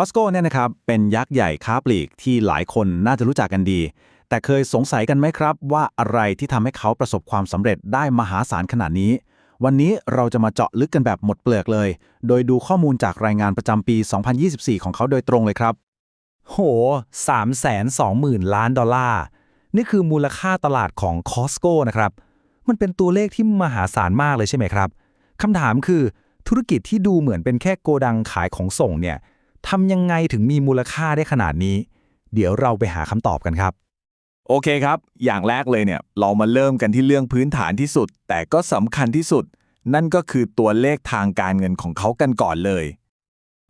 Costco เนี่ยนะครับเป็นยักษ์ใหญ่ค้าปลีกที่หลายคนน่าจะรู้จักกันดี แต่เคยสงสัยกันไหมครับ ว่าอะไรที่ทำให้เขาประสบความสำเร็จได้มหาศาลขนาดนี้ วันนี้เราจะมาเจาะลึกกันแบบหมดเปลือกเลย โดยดูข้อมูลจากรายงานประจำปี 2024 ของเขาโดยตรงเลยครับ โห 3 2 0 0 0 0 ล้านดอลลาร์ นี่คือมูลค่าตลาดของ Costco นะครับ มันเป็นตัวเลขที่มหาศาลมากเลยใช่ไหมครับคำถามคือธุรกิจที่ดูเหมือนเป็นแค่โกดังขายของส่งเนี่ย ทำยังไงถึงมีมูลค่าได้ขนาดนี้ เดี๋ยวเราไปหาคำตอบกันครับ โอเคครับ อย่างแรกเลยเนี่ย เรามาเริ่มกันที่เรื่องพื้นฐานที่สุด แต่ก็สำคัญที่สุด นั่นก็คือตัวเลขทางการเงินของเขากันก่อนเลย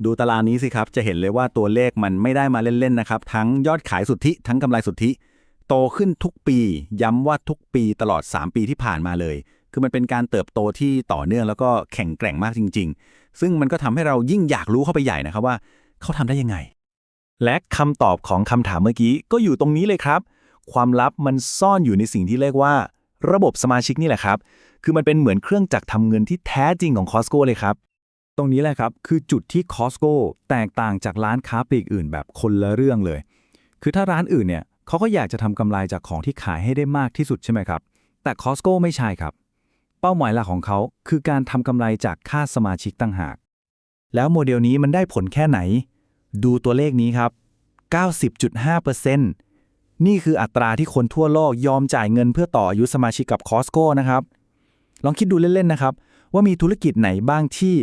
ดูตารางนี้สิครับ จะเห็นเลยว่าตัวเลขมันไม่ได้มาเล่นๆนะครับ ทั้งยอดขายสุทธิ ทั้งกำไรสุทธิ โตขึ้นทุกปี ย้ำว่าทุกปีตลอด 3 ปีที่ผ่านมาเลย คือมันเป็นการเติบโตที่ต่อเนื่องแล้วก็แข็งแกร่งมากจริง ๆ ซึ่งมันก็ทำให้เรายิ่งอยากรู้เข้าไปใหญ่นะครับว่า เขาทำได้ยังไง และคำตอบของคำถามเมื่อกี้ก็อยู่ตรงนี้เลยครับ ความลับมันซ่อนอยู่ในสิ่งที่เรียกว่า ระบบสมาชิกนี่แหละครับ คือมันเป็นเหมือนเครื่องจักรทำเงินที่แท้จริงของ Costco เลยครับ ตรงนี้แหละครับ คือจุดที่ Costco แตกต่างจากร้านค้าปลีกอื่นแบบคนละเรื่องเลย คือถ้าร้านอื่นเนี่ยเขาก็อยากจะทำกำไรจากของที่ขายให้ได้มากที่สุดใช่ไหมครับ แต่ Costco ไม่ใช่ครับ เป้าหมายหลักของเขาคือการทำกำไรจากค่าสมาชิกตั้งหาก แล้วโมเดลนี้มันได้ผลแค่ไหน ดูตัวเลขนี้ครับ 90.5%นี่คืออัตราที่คนทั่วโลกยอมจ่ายเงินเพื่อต่ออายุสมาชิกกับคอสโก้นะครับ ลองคิดดูเล่น ๆ นะครับ ว่ามีธุรกิจไหนบ้างที่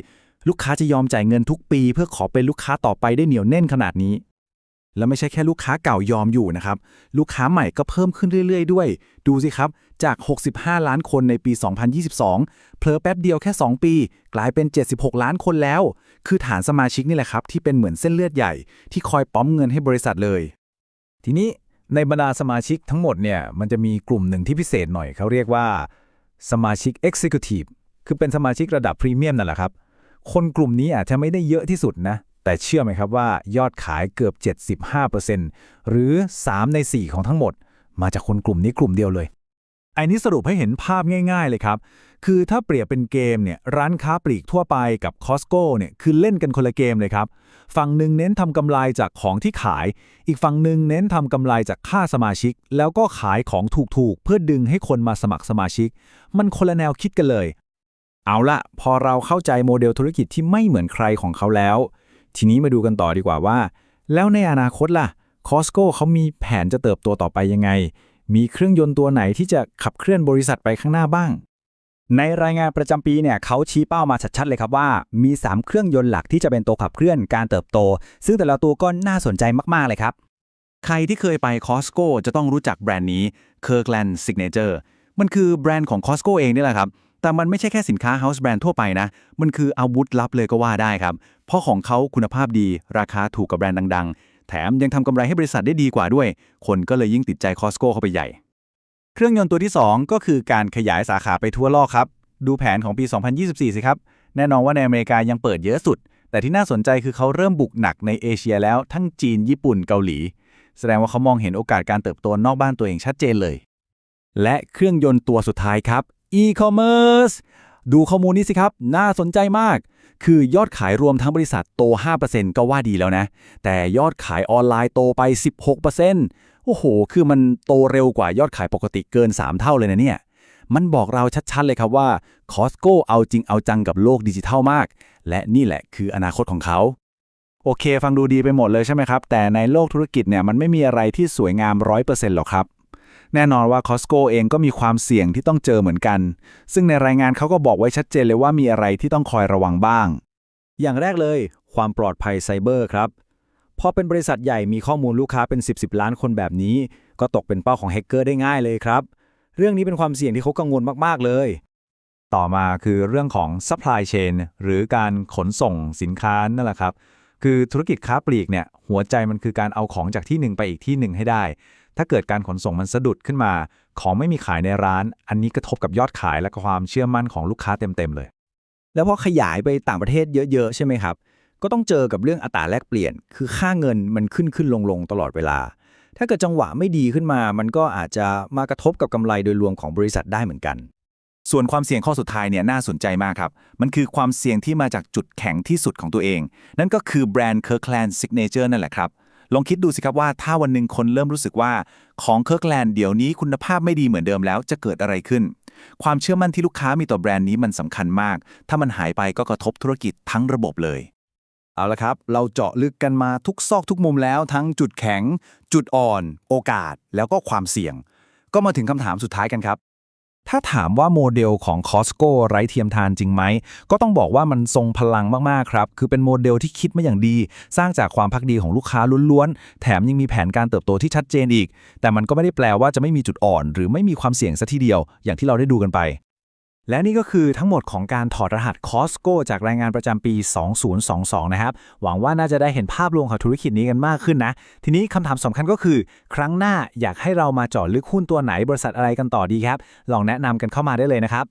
ลูกค้าจะยอมจ่ายเงินทุกปี เพื่อขอเป็นลูกค้าต่อไปได้เหนียวแน่นขนาดนี้ แล้วไม่ใช่แค่ลูกค้าเก่ายอมอยู่นะครับ ลูกค้าใหม่ก็เพิ่มขึ้นเรื่อย ๆ ด้วย ดูสิครับ จาก 65 ล้านคนในปี 2022 เพลอแป๊บเดียวแค่ 2 ปี กลายเป็น 76 ล้านคนแล้ว คือฐานสมาชิกนี่แหละครับ ที่เป็นเหมือนเส้นเลือดใหญ่ ที่คอยปั๊มเงินให้บริษัทเลย ทีนี้ในบรรดาสมาชิกทั้งหมดเนี่ยมันจะมีกลุ่มหนึ่งที่พิเศษหน่อยเขาเรียกว่า สมาชิก Executive คือเป็นสมาชิกระดับพรีเมียมนั่นแหละครับคนกลุ่มนี้อาจจะไม่ได้เยอะที่สุดนะ แต่เชื่อไหมครับว่ายอดขายเกือบ 75%หรือ 3 ใน 4 ของทั้งหมด มาจากคนกลุ่มนี้กลุ่มเดียวเลย อันนี้สรุปให้เห็นภาพง่ายๆเลยครับ คือถ้าเปรียบเป็นเกมเนี่ยร้านค้าปลีกทั่วไปกับ Costco เนี่ยคือเล่นกันคนละเกมเลยครับ ฝั่งหนึ่งเน้นทำกำไรจากของที่ขาย อีกฝั่งหนึ่งเน้นทำกำไรจากค่าสมาชิก แล้วก็ขายของถูกๆ เพื่อดึงให้คนมาสมัครสมาชิก มันคนละแนวคิดกันเลย เอาละพอเราเข้าใจโมเดลธุรกิจที่ไม่เหมือนใครของเขาแล้ว ทีนี้มาดูกันต่อดีกว่าว่า แล้วในอนาคตล่ะ Costco เขามีแผนจะเติบโตต่อไปยังไง มีเครื่องยนต์ตัวไหนที่จะขับเคลื่อนบริษัทไปข้างหน้าบ้าง ในรายงานประจำปีเนี่ยเขาชี้เป้ามาชัดๆเลยครับว่า มี 3 เครื่องยนต์หลักที่จะเป็นตัวขับเคลื่อนการเติบโต ซึ่งแต่ละตัวก็น่าสนใจมากๆเลยครับ ใครที่เคยไป Costco จะต้องรู้จักแบรนด์นี้ Kirkland Signature มันคือแบรนด์ของ Costco เองนี่แหละครับ แต่มันไม่ใช่แค่สินค้า House Brand ทั่วไปนะ มันคืออาวุธลับเลยก็ว่าได้ครับ เพราะของเขาคุณภาพดี ราคาถูกกับแบรนด์ดัง ๆ แถมยังทำกำไรให้บริษัทได้ดีกว่าด้วย คนก็เลยยิ่งติดใจ Costco เข้าไปใหญ่ เครื่องยนต์ตัวที่ 2 ก็คือการขยายสาขาไปทั่วโลกครับ ดูแผนของปี 2024 สิครับ แน่นอนว่าในอเมริกายังเปิดเยอะสุด แต่ที่น่าสนใจคือเขาเริ่มบุกหนักในเอเชียแล้วทั้งจีนญี่ปุ่นเกาหลี แสดงว่าเขามองเห็นโอกาสการเติบโตนอกบ้านตัวเองชัดเจนเลย และเครื่องยนต์ตัวสุดท้ายครับ e-commerce ดูข้อมูลนี้สิครับ น่าสนใจมาก คือยอดขายรวมทั้งบริษัทโต 5%ก็ว่าดีแล้วนะ แต่ยอดขายออนไลน์โตไป 16%โอ้โห คือมันโตเร็วกว่ายอดขายปกติเกิน 3 เท่าเลยนะเนี่ย มันบอกเราชัดๆเลยครับว่า Costco เอาจริงเอาจังกับโลกดิจิทัลมาก และนี่แหละคืออนาคตของเขาโอเค ฟังดูดีไปหมดเลยใช่ไหมครับ แต่ในโลกธุรกิจเนี่ยมันไม่มีอะไรที่สวยงาม 100%หรอกครับ แน่นอนว่า Costco เองก็มีความเสี่ยงที่ต้องเจอเหมือนกัน ซึ่งในรายงานเขาก็บอกไว้ชัดเจนเลยว่ามีอะไรที่ต้องคอยระวังบ้าง อย่างแรกเลย ความปลอดภัยไซเบอร์ครับพอเป็นบริษัทใหญ่มีข้อมูลลูกค้าเป็น 10 10ล้านคนแบบนี้ ก็ตกเป็นเป้าของแฮกเกอร์ได้ง่ายเลยครับ เรื่องนี้เป็นความเสี่ยงที่เขากังวลมากๆเลย ต่อมาคือเรื่องของ supply chain หรือการขนส่งสินค้านั่นแหละครับ คือธุรกิจค้าปลีกเนี่ยหัวใจมันคือการเอาของจากที่หนึ่งไปอีกที่หนึ่งให้ได้ ถ้าเกิดการขนส่งมันสะดุดขึ้นมา ของไม่มีขายในร้าน อันนี้กระทบกับยอดขายและความเชื่อมั่นของลูกค้าเต็มๆเลย แล้วพอขยายไปต่างประเทศเยอะๆ ใช่ไหมครับ ก็ต้องเจอกับเรื่องอัตราแลกเปลี่ยน คือค่าเงินมันขึ้นขึ้นลงลงๆตลอดเวลา ถ้าเกิดจังหวะไม่ดีขึ้นมา มันก็อาจจะมากระทบกับกำไรโดยรวมของบริษัทได้เหมือนกัน ส่วนความเสี่ยงข้อสุดท้ายเนี่ยน่าสนใจมากครับ มันคือความเสี่ยงที่มาจากจุดแข็งที่สุดของตัวเอง นั่นก็คือแบรนด์ Kirkland Signature นั่นแหละครับ ลองคิดดูสิครับว่าถ้าวันหนึ่งคนเริ่มรู้สึกว่า ของ Kirkland เดี๋ยวนี้คุณภาพไม่ดีเหมือนเดิมแล้วจะเกิดอะไรขึ้น ความเชื่อมั่นที่ลูกค้ามีต่อแบรนด์นี้มันสำคัญมาก ถ้ามันหายไปก็กระทบธุรกิจทั้งระบบเลย เอาละครับ เราเจาะลึกกันมาทุกซอกทุกมุมแล้วทั้งจุดแข็ง จุดอ่อน โอกาส แล้วก็ความเสี่ยง ก็มาถึงคำถามสุดท้ายกันครับ ถ้าถามว่าโมเดลของ Costco ไร้เทียมทานจริงไหม ก็ต้องบอกว่ามันทรงพลังมาก ๆ ครับ คือเป็นโมเดลที่คิดมาอย่างดี สร้างจากความพักดีของลูกค้าล้วนๆ แถมยังมีแผนการเติบโตที่ชัดเจนอีก แต่มันก็ไม่ได้แปลว่าจะไม่มีจุดอ่อน หรือไม่มีความเสี่ยงซะทีเดียว อย่างที่เราได้ดูกันไป และนี่ก็คือทั้งหมดของการถอดรหัส Costco จากรายงานประจำปี 2022 นะครับ หวังว่าน่าจะได้เห็นภาพรวมของธุรกิจนี้กันมากขึ้นนะ ทีนี้คำถามสำคัญก็คือ ครั้งหน้าอยากให้เรามาเจาะลึกหุ้นตัวไหนบริษัทอะไรกันต่อดีครับ ลองแนะนำกันเข้ามาได้เลยนะครับ